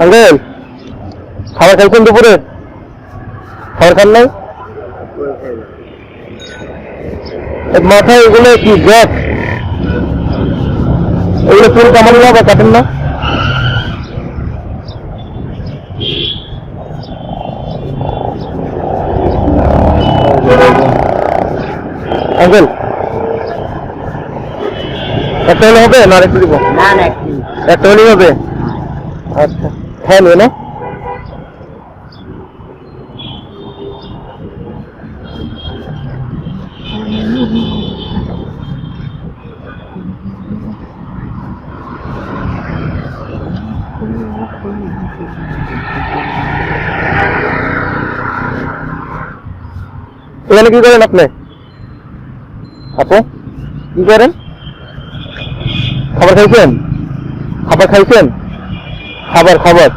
Uncle খাবার খাইছেন দুপুরে? খাবার খান নাই? মাথায় এগুলো কি গ্যাস এগুলো চুল কামানো না বা কাটেন না। আঙ্কেল একটা হলে হবে না আরেকটু দিব? না না একটা হলেই হবে? আচ্ছা। হ্যাঁ নিয়ে না এখানে কি করেন আপনি? আপু কি করেন? খাবার খাইছেন? খাবার খাইছেন? খাবার খাবার।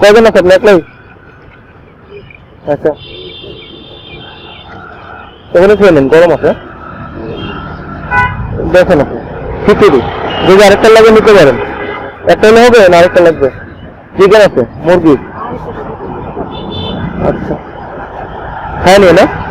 কয়জন আছে আপনি? একলাই আচ্ছা। এখানে খেয়ে নেন, গরম আছে। দেখেন খিচুড়ি। যদি আরেকটা লাগে নিতে পারেন। একটা হলে হবে না আরেকটা লাগবে? চিকেন আছে, মুরগি। আচ্ছা। হ্যাঁ নিয়ে না?